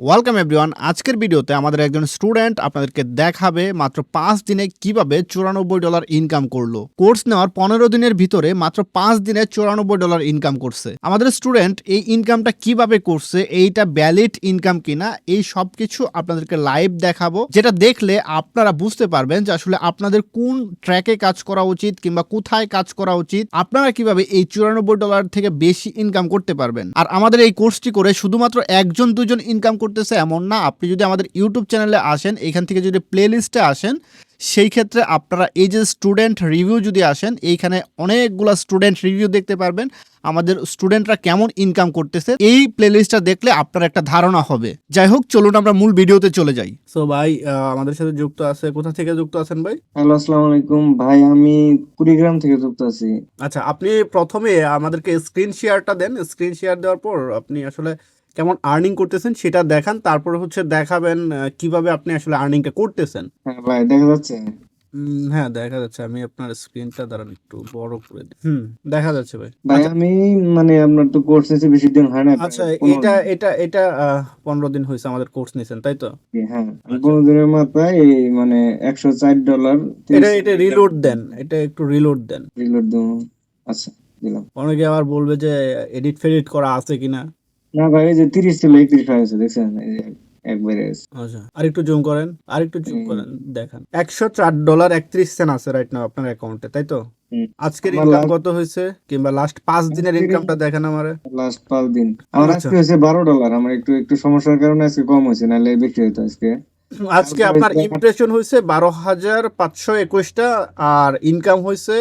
Welcome everyone আজকের ভিডিওতে আমাদের একজন স্টুডেন্ট আপনাদেরকে দেখাবে মাত্র পাঁচ দিনে কীভাবে চুরানব্বই ডলার ইনকাম করল। কোর্স নেওয়ার পনেরো দিনের ভিতরে মাত্র পাঁচ দিনে চুরানব্বই ডলার ইনকাম করছে। আমাদের স্টুডেন্ট এই ইনকামটা কীভাবে করছে, এইটা ভ্যালিড ইনকাম কিনা, এই সব কিছু আপনাদেরকে লাইভ দেখাবো। যেটা দেখলে আপনারা বুঝতে পারবেন যে আসলে আপনাদের কোন ট্র্যাকে কাজ করা উচিত কিংবা কোথায় কাজ করা উচিত। আপনারা কীভাবে এই চুরানব্বই ডলার থেকে বেশি ইনকাম করতে পারবেন। আর আমাদের এই কোর্সটি করে শুধুমাত্র একজন দুজন ইনকাম করতেছে এমন না। আপনি যদি আমাদের ইউটিউব চ্যানেলে আসেন এখান থেকে যদি প্লে লিস্টে আসেন সেই ক্ষেত্রে আপনারা এই যে স্টুডেন্ট রিভিউ যদি আসেন এইখানে অনেকগুলো স্টুডেন্ট রিভিউ দেখতে পারবেন। আমাদের স্টুডেন্টরা কেমন ইনকাম করতেছে এই প্লেলিস্টটা দেখলে আপনার একটা ধারণা হবে। যাই হোক চলুন আমরা মূল ভিডিওতে চলে যাই। সো ভাই আমাদের সাথে যুক্ত আছে কোথা থেকে যুক্ত আছেন ভাই? হ্যালো আসসালামু আলাইকুম। ভাই আমি কুড়িগ্রাম থেকে যুক্ত আছি। আচ্ছা আপনি প্রথমে আমাদেরকে স্ক্রিন শেয়ারটা দেন। স্ক্রিন শেয়ার দেওয়ার পর আপনি আসলে কেমন আর্নিং করতেছেন সেটা দেখান তারপর হচ্ছে দেখাবেন কীভাবে আপনি আসলে আর্নিংটা করতেছেন। হ্যাঁ ভাই দেখা যাচ্ছে। হ্যাঁ দেখা যাচ্ছে আমি আপনার স্ক্রিনটা দাঁড়ান একটু বড় করে দিই। হুম দেখা যাচ্ছে ভাই। ভাই আমি মানে আপনার তো কোর্স নিয়েছি বেশি দিন হয় না আচ্ছা এটা এটা এটা পনেরো দিন হয়েছে আমাদের কোর্স নিয়েছেন তাই তো? হ্যাঁ আচ্ছা। পনেরো দিনের মাথায় এই মানে একশো চার ডলার এটা এটা রিলোড দেন এটা একটু রিলোড দেন। রিলোড আচ্ছা দিলাম। অনেকে আবার বলবে যে এডিট ফেডিট করা আছে কিনা। না ভাই এই যে তিরিশ ছিল একত্রিশ হয়েছে দেখছেন? এই যে একবারে আচ্ছা আর একটু জুম করেন আর একটু জুম করেন দেখান। একশো চার ডলার একত্রিশ সেন্ট আছে রাইট নাও আপনার অ্যাকাউন্টে তাই তো? আজকের ইনকাম কত হয়েছে? কিংবা লাস্ট পাঁচ দিনের ইনকামটা দেখেন আমারে। লাস্ট পাঁচ দিন। আমার আচ্ছা। আজকে হয়েছে বারো ডলার আমার একটু একটু সমস্যার কারণে আজকে কম হয়েছে নাহলে হতো আজকে। আজকে আপনার ইমপ্রেশন হয়েছে বারো হাজার পাঁচশো একুশটা আর ইনকাম হয়েছে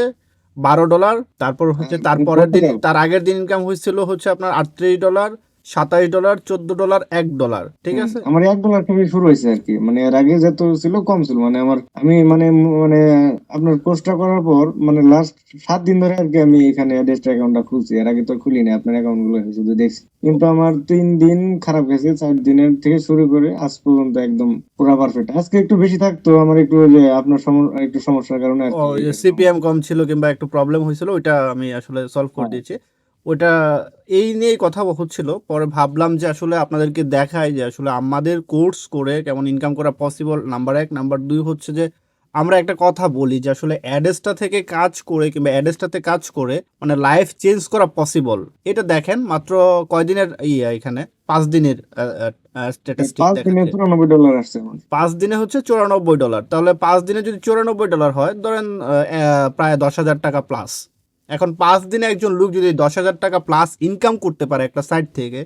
বারো ডলার তারপর হচ্ছে হ্যাঁ, তারপরের দিন তার আগের দিন ইনকাম হয়েছিল হচ্ছে আপনার আটত্রিশ ডলার সাতাশ ডলার চোদ্দ ডলার এক ডলার ঠিক আছে? আমার এক ডলার থেকে শুরু হয়েছে আর কি। মানে এর আগে যত ছিল কম ছিল। মানে আমার আমি মানে মানে আপনার কোর্সটা করার পর মানে লাস্ট সাত দিন ধরে আর কি আমি এখানে অ্যাডেস্ট অ্যাকাউন্টটা খুলছি। এর আগে তো খুলিনি আপনার অ্যাকাউন্টগুলো শুধু দেখছি। কিন্তু আমার তিন দিন খারাপ গেছে চার দিনের থেকে শুরু করে আজ পর্যন্ত একদম পুরো পারফেক্ট আজকে একটু বেশি থাকতো আমার একটু যে আপনার একটু সমস্যার কারণে সিপিএম কম ছিল কিংবা একটু প্রবলেম হয়েছিল ওইটা আমি আসলে সলভ করে হ্যাঁ। দিয়েছি। ওইটা এই নিয়েই কথা হচ্ছিল। পরে ভাবলাম যে আসলে আপনাদেরকে দেখাই যে আসলে আমাদের কোর্স করে কেমন ইনকাম করা পসিবল নাম্বার এক। নাম্বার দুই হচ্ছে যে আমরা একটা কথা বলি যে আসলে অ্যাডেসটা থেকে কাজ করে কিংবা অ্যাডেসটাতে কাজ করে মানে লাইফ চেঞ্জ করা পসিবল এটা দেখেন মাত্র কয়দিনের ইয়ে এখানে? পাঁচ দিনের পাঁচ দিনে হচ্ছে চুরানব্বই ডলার তাহলে পাঁচ দিনে যদি চুরানব্বই ডলার হয় ধরেন প্রায় দশ হাজার টাকা প্লাস এখন পাঁচ দিনে একজন লোক যদি দশ হাজার টাকা প্লাস ইনকাম করতে পারে একটা সাইট থেকে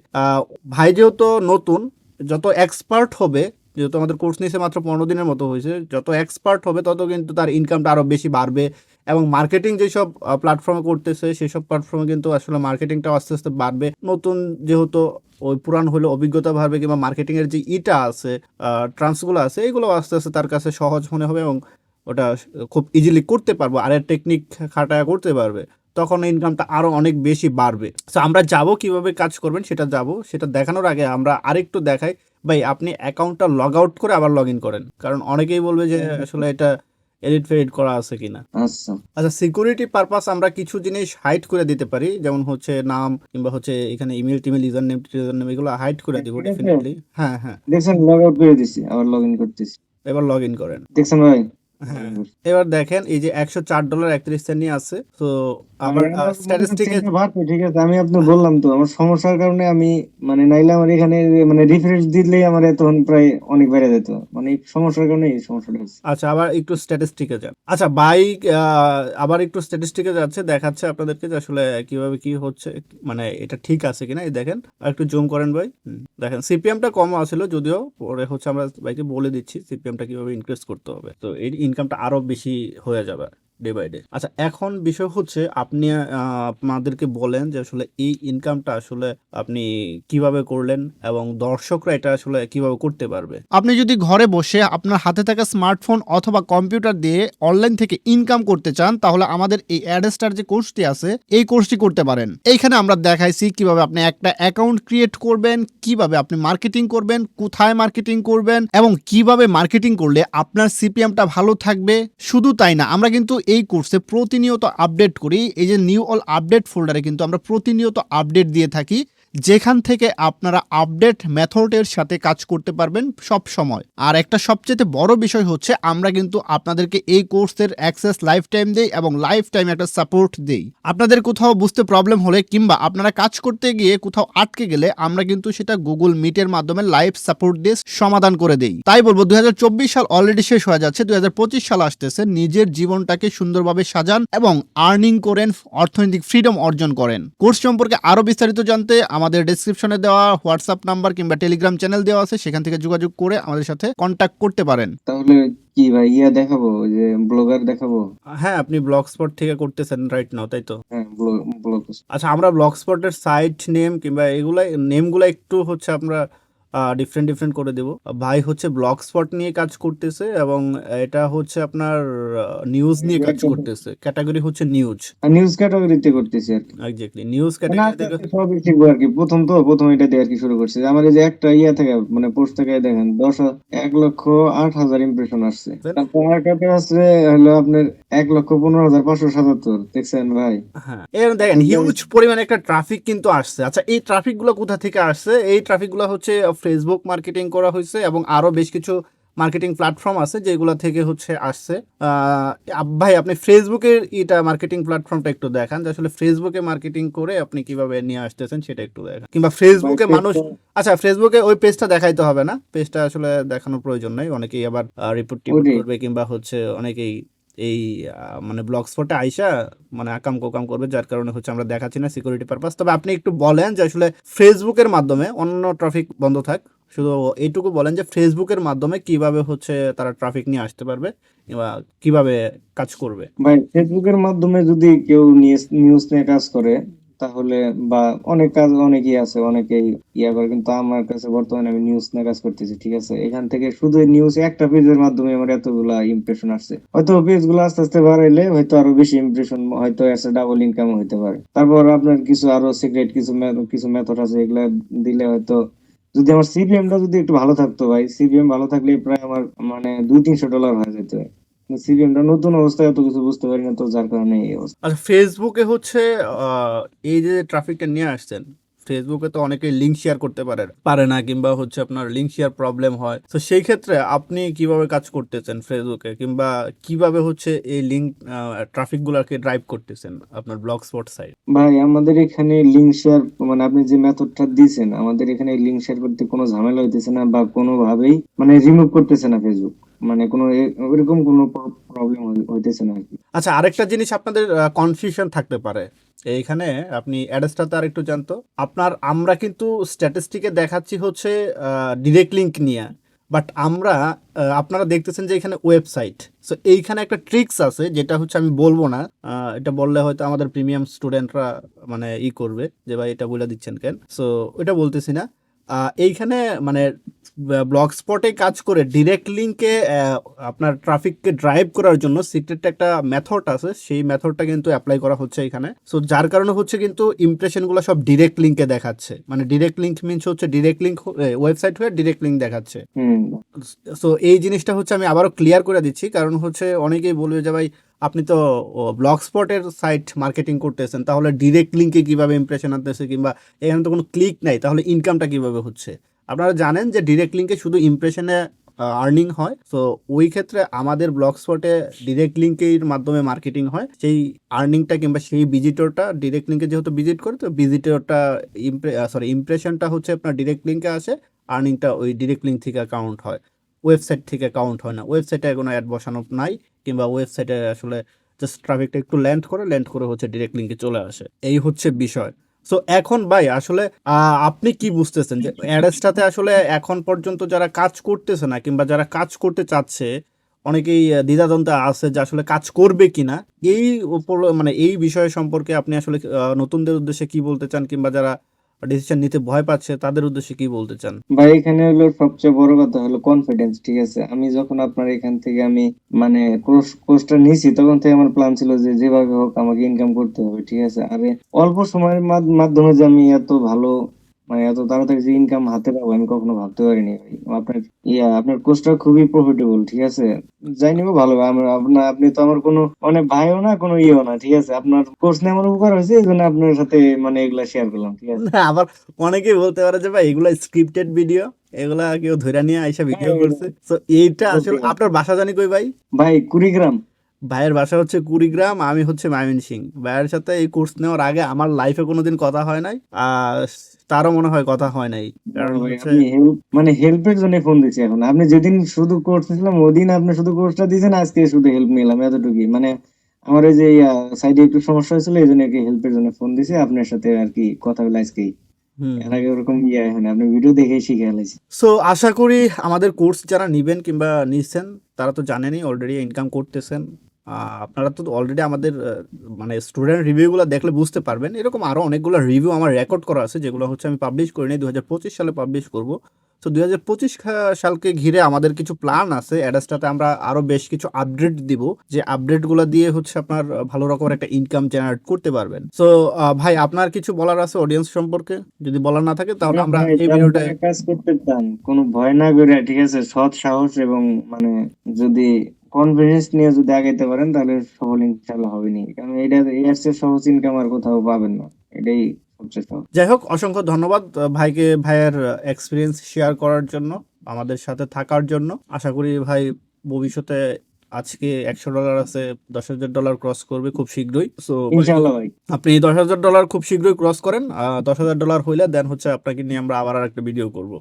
ভাই যেহেতু নতুন, যত এক্সপার্ট হবে, যেহেতু আমাদের কোর্স নিয়েছে মাত্র পনেরো দিনের মতো হয়েছে, যত এক্সপার্ট হবে, তত কিন্তু তার ইনকামটা আরও বেশি বাড়বে এবং মার্কেটিং যেসব প্ল্যাটফর্মে করতেছে, সেসব প্ল্যাটফর্মে কিন্তু আসলে মার্কেটিংটা আস্তে আস্তে বাড়বে। নতুন যেহেতু ওই পুরান হলে, অভিজ্ঞতা বাড়বে কিংবা মার্কেটিংয়ের যে ইটা আছে ট্রান্সগুলো আছে, এগুলো আস্তে আস্তে তার কাছে সহজ মনে হবে এবং ওটা খুব ইজিলি করতে পারব আর টেকনিক খাটায় করতে পারবে তখন ইনকামটা আরও অনেক বেশি বাড়বে। তো আমরা যাব কীভাবে কাজ করবেন সেটা যাব সেটা দেখানোর আগে আমরা আরেকটু দেখাই। ভাই আপনি অ্যাকাউন্টটা লগ আউট করে আবার লগ ইন করেন কারণ অনেকেই বলবে যে আসলে এটা এডিট ফেডিট করা আছে কিনা। আচ্ছা। আচ্ছা সিকিউরিটি পারপাস আমরা কিছু জিনিস হাইড করে দিতে পারি যেমন হচ্ছে নাম কিংবা হচ্ছে এখানে ইমেল টিমেল ইউজার নেম টিউজার নেম এগুলো হাইড করে দিব ডেফিনেটলি হ্যাঁ হ্যাঁ। দেখছেন লগ আউট করে দিছি আবার লগ ইন করতেছি। এবার লগ ইন করেন। দেখছেন ভাই? হ্যাঁ এবার দেখেন এই যে একশো চার ডলার একত্রিশ সেন্ট নিয়ে আছে তো আমার স্ট্যাটিস্টিকে ঠিক আছে আমি আপনার বললাম তো আমার সমস্যার কারণে আমি মানে নাইলে আমার এখানে মানে রিফ্রেশ দিলেই আমার তখন প্রায় অনেক বেড়ে যেত মানে সমস্যার কারণে এই সমস্যাটা হচ্ছে। আচ্ছা আবার একটু স্ট্যাটিস্টিকে যান। আচ্ছা বাইক আবার একটু স্ট্যাটিস্টিকে যাচ্ছে দেখাচ্ছে আপনাদেরকে যে আসলে কীভাবে কি হচ্ছে মানে এটা ঠিক আছে কিনা এই দেখেন আর একটু জুম করেন ভাই। দেখেন সিপিএমটা কম আছিল যদিও পরে হচ্ছে আমরা ভাইকে বলে দিচ্ছি সিপিএমটা কীভাবে ইনক্রিজ করতে হবে তো এই ইনকামটা আরও বেশি হয়ে যাবে। ডে বাই ডে আচ্ছা এখন বিষয় হচ্ছে আপনি আপনাদেরকে বলেন যে আসলে এই ইনকামটা আসলে আপনি কীভাবে করলেন এবং দর্শকরা এটা আসলে কীভাবে করতে পারবে? আপনি যদি ঘরে বসে আপনার হাতে থাকা স্মার্টফোন অথবা কম্পিউটার দিয়ে অনলাইন থেকে ইনকাম করতে চান, তাহলে আমাদের এই অ্যাডস্টার যে কোর্সটি আছে, এই কোর্সটি করতে পারেন। এইখানে আমরা দেখাইছি কীভাবে আপনি একটা অ্যাকাউন্ট ক্রিয়েট করবেন, কীভাবে আপনি মার্কেটিং করবেন, কোথায় মার্কেটিং করবেন এবং কীভাবে মার্কেটিং করলে আপনার সিপিএমটা ভালো থাকবে। শুধু তাই না, আমরা কিন্তু এই কোর্সে প্রতিনিয়ত আপডেট করি। এই যে নিউ অল আপডেট ফোল্ডারে কিন্তু আমরা প্রতিনিয়ত আপডেট দিয়ে থাকি। যেখান থেকে আপনারা আপডেট মেথডের সাথে কাজ করতে পারবেন সব সময়। আর একটা সবচেয়ে বড় বিষয় হচ্ছে, আমরা কিন্তু আপনাদেরকে এই কোর্সের অ্যাক্সেস লাইফ টাইম দেই এবং লাইফ টাইম একটা সাপোর্ট দেই। আপনাদের কোথাও বুঝতে প্রবলেম হলে কিংবা আপনারা কাজ করতে গিয়ে কোথাও আটকে গেলে, আমরা কিন্তু সেটা গুগল মিটের মাধ্যমে লাইভ সাপোর্ট দিয়ে সমাধান করে দেই। তাই বলব, দুই হাজার চব্বিশ সাল অলরেডি শেষ হয়ে যাচ্ছে, দুই হাজার পঁচিশ সাল আসতেছে। নিজের জীবনটাকে সুন্দরভাবে সাজান এবং আর্নিং করেন, অর্থনৈতিক ফ্রিডম অর্জন করেন। কোর্স সম্পর্কে আরও বিস্তারিত জানতে আমাদের ডিসক্রিপশনে দেওয়া হোয়াটসঅ্যাপ নাম্বার কিংবা টেলিগ্রাম চ্যানেল দেওয়া আছে সেখান থেকে যোগাযোগ করে আমাদের সাথে কন্ট্যাক্ট করতে পারেন। তাহলে কি ভাই ইয়া দেখাবো যে ব্লগার দেখাবো? হ্যাঁ আপনি ব্লগ স্পট থেকে করতেছেন রাইট নাও তাই তো? হ্যাঁ ব্লগ আচ্ছা আমরা ব্লগ স্পটের সাইট নেম কিংবা এগুলা নেমগুলা একটু হচ্ছে আমরা ডিফারেন্ট ডিফারেন্ট করে দেব। ভাই হচ্ছে ব্লগ স্পট নিয়ে কাজ করতেছে এবং এটা হচ্ছে আপনার নিউজ নিয়ে কাজ করতেছে। ক্যাটাগরি হচ্ছে নিউজ নিউজ ক্যাটাগরিতে করতেছি আর কি। এক্স্যাক্টলি নিউজ ক্যাটাগরি আস্তে আস্তে সবই শিখব আর কি। প্রথম তো প্রথম এটা দিয়ে আর কি শুরু করছি। আমার এই যে একটা ইয়া থেকে মানে পোস্ট থেকে দেখেন দশ এক লক্ষ আট হাজার ইমপ্রেশন আসছে। তারপর আসছে হলো আপনার এক লক্ষ পনেরো হাজার পাঁচশো সাতাত্তর। দেখছেন ভাই? হ্যাঁ এর দেখেন হিউজ পরিমাণে একটা ট্রাফিক কিন্তু আসছে। আচ্ছা এই ট্রাফিকগুলো কোথা থেকে আসছে? এই ট্রাফিকগুলো হচ্ছে ফেসবুক মার্কেটিং করা হয়েছে এবং আরও বেশ কিছু মার্কেটিং প্ল্যাটফর্ম আছে যেগুলো থেকে হচ্ছে আসছে। ভাই আপনি ফেসবুকের এটা মার্কেটিং প্ল্যাটফর্মটা একটু দেখান যে আসলে ফেসবুকে মার্কেটিং করে আপনি কীভাবে নিয়ে আসতেছেন সেটা একটু দেখান। কিংবা ফেসবুকে মানুষ আচ্ছা ফেসবুকে ওই পেজটা দেখাইতে হবে না? পেজটা আসলে দেখানোর প্রয়োজন নাই। অনেকেই আবার রিপোর্ট টিপোর্ট করবে কিংবা হচ্ছে অনেকেই এই মানে ব্লক স্পটে আইসা মানে আকাম কোকাম করবে, যার কারণে হচ্ছে আমরা দেখাচ্ছি না সিকিউরিটি পারপাস তবে আপনি একটু বলেন যে আসলে ফেসবুকের মাধ্যমে অন্য ট্রাফিক বন্ধ থাক। শুধু এইটুকু বলেন যে ফেসবুকের মাধ্যমে কীভাবে হচ্ছে তারা ট্রাফিক নিয়ে আসতে পারবে কিংবা কীভাবে কাজ করবে? ভাই ফেসবুকের মাধ্যমে যদি কেউ নিউজ নিয়ে কাজ করে তাহলে বা অনেক কাজ অনেকেই আছে, অনেকেই ইয়া করে, কিন্তু আমার কাছে বর্তমানে আমি নিউজ নিয়ে কাজ করতেছি, ঠিক আছে? এখান থেকে শুধু নিউজ একটা পেজের মাধ্যমে আমার এতগুলা ইমপ্রেশন আসছে। হয়তো পেজগুলো আস্তে আস্তে বাড়াইলে হয়তো আরও বেশি ইমপ্রেশন হয়তো এসে ডাবল ইনকাম হইতে পারে। তারপর আপনার কিছু আরও সিক্রেট কিছু কিছু মেথড আছে, এগুলা দিলে হয়তো যদি আমার সিপিএম টা যদি একটু ভালো থাকতো ভাই সিপিএম ভালো থাকলে প্রায় আমার মানে দুই তিনশো ডলার হয়ে যেত। সিপিএম নতুন অবস্থায় এত কিছু বুঝতে পারি না তো যার কারণে এই অবস্থা। আচ্ছা ফেসবুকে হচ্ছে এই যে ট্রাফিকটা নিয়ে আসছেন ফেসবুকে তো অনেকেই লিঙ্ক শেয়ার করতে পারে পারে না কিংবা হচ্ছে আপনার লিঙ্ক শেয়ার প্রবলেম হয়। তো সেই ক্ষেত্রে আপনি কীভাবে কাজ করতেছেন ফেসবুকে কিংবা কীভাবে হচ্ছে এই লিঙ্ক ট্রাফিক গুলাকে ড্রাইভ করতেছেন আপনার ব্লগ স্পট সাইট ভাই আমাদের এখানে লিঙ্ক শেয়ার মানে আপনি যে মেথডটা দিয়েছেন আমাদের এখানে লিঙ্ক শেয়ার করতে কোনো ঝামেলা হইতেছে না বা কোনোভাবেই মানে রিমুভ করতেছে না ফেসবুক মানে কোনো ওইরকম কোনো প্রবলেম হইতেছে না আচ্ছা আরেকটা জিনিস আপনাদের কনফিউশন থাকতে পারে। এইখানে আপনি অ্যাড্রেসটাতে আর একটু জানতো। আপনার, আমরা কিন্তু স্ট্যাটিস্টিকে দেখাচ্ছি হচ্ছে ডিরেক্ট লিঙ্ক নিয়ে। বাট আমরা আপনারা দেখতেছেন যে এখানে ওয়েবসাইট সো এইখানে একটা ট্রিক্স আছে, যেটা হচ্ছে আমি বলব না। এটা বললে হয়তো আমাদের প্রিমিয়াম স্টুডেন্টরা মানে ই করবে, যে ভাই এটা বলে দিচ্ছেন কেন? সো ওটা বলতেছি না। এইখানে মানে ব্লগ স্পটে কাজ করে ডিরেক্ট লিঙ্কে আপনার ট্রাফিককে ড্রাইভ করার জন্য সিক্রেট একটা মেথড আছে। সেই মেথডটা কিন্তু অ্যাপ্লাই করা হচ্ছে এখানে সো যার কারণে হচ্ছে কিন্তু ইমপ্রেশনগুলো সব ডিরেক্ট লিঙ্কে দেখাচ্ছে। মানে ডিরেক্ট লিঙ্ক মিনস হচ্ছে ডিরেক্ট লিঙ্ক ওয়েবসাইট হয়ে ডিরেক্ট লিঙ্ক দেখাচ্ছে। সো এই জিনিসটা হচ্ছে আমি আবারও ক্লিয়ার করে দিচ্ছি। কারণ হচ্ছে অনেকেই বলবে যে ভাই আপনি তো ব্লগ স্পটের সাইট মার্কেটিং করতেছেন, তাহলে ডিরেক্ট লিঙ্কে কীভাবে ইমপ্রেশন আনতেছে কিংবা এখানে তো কোনো ক্লিক নাই, তাহলে ইনকামটা কীভাবে হচ্ছে? আপনারা জানেন যে ডিরেক্ট লিঙ্কে শুধু ইমপ্রেশনে আর্নিং হয় তো ওই ক্ষেত্রে আমাদের ব্লগ স্পটে ডিরেক্ট লিঙ্কের মাধ্যমে মার্কেটিং হয়, সেই আর্নিংটা কিংবা সেই ভিজিটরটা ডিরেক্ট লিঙ্কে যেহেতু ভিজিট করে, তো ভিজিটরটা সরি ইমপ্রেশনটা হচ্ছে আপনার ডিরেক্ট লিঙ্কে আসে আর্নিংটা ওই ডিরেক্ট লিঙ্ক থেকে কাউন্ট হয় ওয়েবসাইট থেকে কাউন্ট হয় না ওয়েবসাইটে কোনো অ্যাড বসানো নাই কিংবা ওয়েবসাইটে আসলে জাস্ট ট্রাফিকটা একটু ল্যান্ড করে ল্যান্ড করে হচ্ছে ডিরেক্ট লিঙ্কে চলে আসে। এই হচ্ছে বিষয়। সো এখন ভাই, আসলে আপনি কি বুঝতেছেন যে অ্যাড্রেসটাতে আসলে এখন পর্যন্ত যারা কাজ করতেছে না কিংবা যারা কাজ করতে চাচ্ছে, অনেকেই দ্বিধাদ্বন্দ্বে আছে যে আসলে কাজ করবে কিনা। এই মানে এই বিষয় সম্পর্কে আপনি আসলে নতুনদের উদ্দেশ্যে কি বলতে চান কিংবা যারা ডিসিশন নিতে ভয় পাচ্ছে, তাদের উদ্দেশ্যে কি বলতে চান? ভাই, এখানে হলো সবচেয়ে বড় কথা হলো কনফিডেন্স ঠিক আছে? আমি যখন আপনার এখান থেকে আমি মানে কোর্স কোর্সটা নিয়েছি তখন থেকে আমার প্ল্যান ছিল যে যেভাবে হোক আমাকে ইনকাম করতে হবে, ঠিক আছে? আর অল্প সময়ের মাধ- মাধ্যমে যে আমি এত ভালো মানে এত তাড়াতাড়ি যে ইনকাম হাতে পাবো আমি কখনো ভাবতে পারিনি ভাই। আপনার ইয়া আপনার কোর্সটা খুবই প্রফিটেবল ঠিক আছে? যাই নিবো ভালো। আমরা আপনার আপনি তো আমার কোনো মানে ভাইও না কোনো ইয়েও না ঠিক আছে? আপনার কোর্স নিয়ে আমার উপকার হয়েছে এই জন্য আপনার সাথে মানে এগুলা শেয়ার করলাম ঠিক আছে? আবার অনেকেই বলতে পারে যে ভাই এগুলা স্ক্রিপ্টেড ভিডিও এগুলা কেউ ধরে নিয়ে আইসা ভিডিও হ্যাঁ, করছে। তো এইটা আসলে আপনার বাসা জানি কই ভাই? ভাই কুড়িগ্রাম। ভাইয়ের বাসা হচ্ছে কুড়িগ্রাম আমি হচ্ছে ময়মনসিং ভাইয়ের সাথে এই কোর্স নেওয়ার আগে আমার লাইফে কোনোদিন কথা হয় নাই আর তারও মনে হয় কথা হয় নাই। কারণ হচ্ছে মানে হেল্পের জন্য ফোন দিচ্ছি এখন। আপনি যেদিন শুধু কোর্স নিয়েছিলাম ওদিন আপনি শুধু কোর্সটা দিয়েছেন আজকে শুধু হেল্প নিলাম এতটুকুই। মানে আমার এই যে সাইডে একটু সমস্যা হয়েছিল এই জন্য হেল্পের জন্য ফোন দিছি। আপনার সাথে আর কি কথা বলে আজকেই। ভিডিও সো আশা করি আমাদের কোর্স যারা নিবেন কিংবা নিচ্ছেন তারা তো জানেনই অলরেডি ইনকাম করতেছেন। আপনারা তো অলরেডি আমাদের মানে স্টুডেন্ট রিভিউগুলো দেখলে বুঝতে পারবেন। এরকম আরও অনেকগুলো রিভিউ আমার রেকর্ড করা আছে যেগুলো হচ্ছে আমি পাবলিশ করিনি দু হাজার পঁচিশ সালে পাবলিশ করব। তো দুই হাজার পঁচিশ সালকে ঘিরে আমাদের কিছু প্ল্যান আছে অ্যাডাসটাতে আমরা আরও বেশ কিছু আপডেট দিব যে আপডেটগুলো দিয়ে হচ্ছে আপনার ভালো রকমের একটা ইনকাম জেনারেট করতে পারবেন। সো ভাই আপনার কিছু বলার আছে অডিয়েন্স সম্পর্কে? যদি বলার না থাকে তাহলে আমরা এই ভিডিওটা কাজ করতে চান কোনো ভয় না করে ঠিক আছে? সৎ সাহস এবং মানে যদি কনফিডেন্স নিয়ে যদি আগাইতে পারেন, তাহলে সফল ইনশাল্লাহ হবেনি। কারণ এটা এর চেয়ে সহজ ইনকাম আর কোথাও পাবেন না। এটাই যাই হোক, অসংখ্য ধন্যবাদ ভাইকে ভাইয়ের এক্সপিরিয়েন্স শেয়ার করার জন্য, আমাদের সাথে থাকার জন্য। আশা করি ভাই ভবিষ্যতে আজকে একশো ডলার আছে দশ হাজার ডলার ক্রস করবে খুব শীঘ্রই। সো আপনি দশ হাজার ডলার খুব শীঘ্রই ক্রস করেন দশ হাজার ডলার হইলে দেন হচ্ছে আপনাকে নিয়ে আমরা আবার আর একটা ভিডিও করব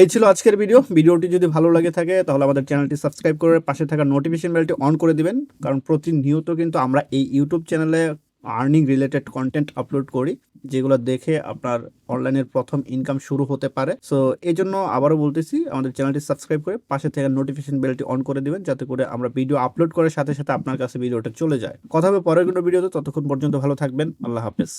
এই ছিল আজকের ভিডিও ভিডিওটি যদি ভালো লাগে থাকে তাহলে আমাদের চ্যানেলটি সাবস্ক্রাইব করে পাশে থাকা নোটিফিকেশন বেলটি অন করে দিবেন। কারণ প্রতিনিয়ত কিন্তু আমরা এই ইউটিউব চ্যানেলে আর্নিং রিলেটেড কন্টেন্ট আপলোড করি। যেগুলো দেখে আপনার অনলাইনের প্রথম ইনকাম শুরু হতে পারে। সো এই জন্য আবারও বলতেছি, আমাদের চ্যানেলটি সাবস্ক্রাইব করে পাশে থেকে নোটিফিকেশন বেলটি অন করে দিবেন, যাতে করে আমরা ভিডিও আপলোড করার সাথে সাথে আপনার কাছে ভিডিওটা চলে যায়। কথা হবে পরের কোনো ভিডিওতে ততক্ষণ পর্যন্ত ভালো থাকবেন, আল্লাহ হাফেজ।